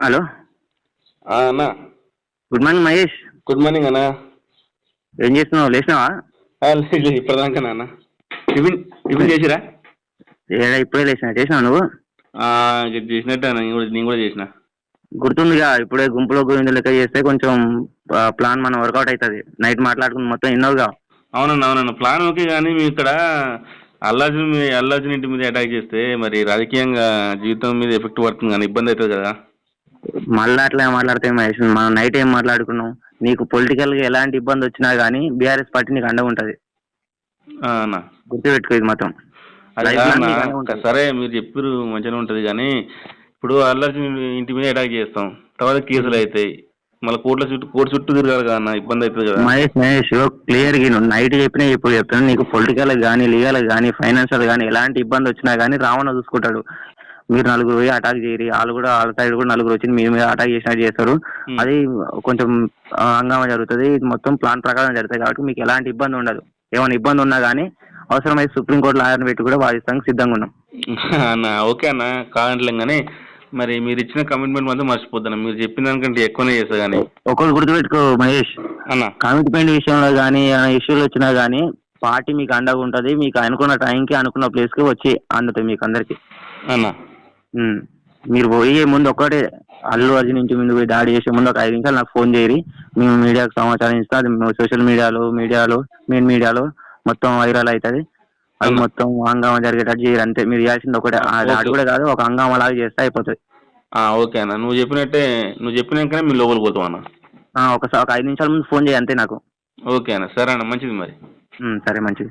Hello. అన్న. Good morning Mahesh. Good morning అన్న. ఏం చేస్తున్నావు? లేచినావా? ఇప్పటిదాకా నాన్న టిఫిన్ టిఫిన్ చేసిరా? ఏడా ఇప్పుడే లేచినా. చేసినావు నువ్వు? చేసినట్టు అన్న, నేను కూడా నేను కూడా చేసిన. గుర్తుందిగా ఇప్పుడే గుంపులో గోవింద లెక్క చేస్తే కొంచెం ప్లాన్ మనం వర్కౌట్ అవుతుంది నైట్ మాట్లాడుకుని మొత్తం విన్నావుగా అవునన్న అవునన్న. ప్లాన్ ఓకే కానీ మీ ఇక్కడ అల్లాజున్ మీ అల్లాజున్ ఇంటి మీద అటాక్ చేస్తే మరి రాజకీయంగా జీవితం మీద ఎఫెక్ట్ పడుతుంది కానీ ఇబ్బంది అవుతుంది కదా. మళ్ళీ అట్లా మాట్లాడితే మహేష్? మనం నైట్ ఏం మాట్లాడుకున్నాం? నీకు పొలిటికల్గా ఎలాంటి ఇబ్బంది వచ్చినా కానీ బీఆర్ఎస్ పార్టీ నీకు అండగా ఉంటుంది. గుర్తుపెట్టుకో ఇది ఉంటుంది. సరే మీరు చెప్పారు మంచిగానే ఉంటుంది కానీ ఇప్పుడు అల్లాజున్ ఇంటి మీద అటాక్ చేస్తాం. తర్వాత కేసులు అవుతాయి మళ్ళీ కోర్టుల చుట్టూ కోర్టు చుట్టూ తిరగాలి కదా ఇబ్బంది అవుతుంది కదా. మహేష్ మహేష్ క్లియర్గా నువ్వు నైట్ చెప్పినా ఇప్పుడు చెప్తాను నీకు పొలిటికల్ కానీ లీగల్ కానీ ఫైనాన్షియల్ కానీ ఎలాంటి ఇబ్బంది వచ్చినా కానీ రావణ చూసుకుంటాడు. మీరు నలుగురు పోయి అటాక్ చేయరు. వాళ్ళు కూడా వాళ్ళ సైడ్ కూడా నలుగురు వచ్చి మీ మీద అటాక్ చేసినట్టు చేస్తారు. అది కొంచెం హంగామా జరుగుతుంది. ఇది మొత్తం ప్లాన్ ప్రకారం జరుగుతుంది కాబట్టి మీకు ఎలాంటి ఇబ్బంది ఉండదు. ఏమైనా ఇబ్బంది ఉన్నా కానీ అవసరమైతే సుప్రీంకోర్టు లాయర్ని పెట్టి కూడా వాదిస్తానికి సిద్ధంగా ఉన్నాం. అన్న ఓకే అన్న. కాదంటలేం కానీ మరి మీరు ఇచ్చిన కమిట్మెంట్ మాత్రం మర్చిపోతాను మీరు చెప్పిన దానికంటే ఎక్కువనే చేస్తా కానీ ఒకరు గుర్తుపెట్టుకో మహేష్. అన్న. కమిట్మెంట్ విషయంలో కానీ ఇష్యూలు వచ్చినా కానీ పార్టీ మీకు అండగా ఉంటుంది. మీకు అనుకున్న టైంకి అనుకున్న ప్లేస్కి వచ్చి అందుతుంది మీకు అందరికి అన్న. మీరు పోయే ముందు ఒక్కటే అల్లు అర్జున్ ఇంటి ముందు పోయి దాడి చేసే ముందు ఒక ఐదు నిమిషాలు నాకు ఫోన్ చేయరి. మేము మీడియాకు సమాచారం ఇస్తాం అది సోషల్ మీడియాలో మీడియాలో మెయిన్ మీడియాలో మొత్తం వైరల్ అవుతుంది అది. మొత్తం హంగామా జరిగేటట్టు చేయరు అంతే. మీరు చేయాల్సింది ఒకటే. దాడి. కూడా కాదు ఒక హంగామా లాగా చేస్తే అయిపోతుంది. ఆ, ఓకే అన్న. నువ్వు చెప్పినట్టే నువ్వు చెప్పినాకనే మీరు లోపలికి పోతాం అన్న. ఒకసారి ఒక ఐదు నిమిషాల ముందు ఫోన్ చేయి అంతే నాకు. ఓకే అన్న. సరే అన్న. మంచిది మరి. సరే మంచిది.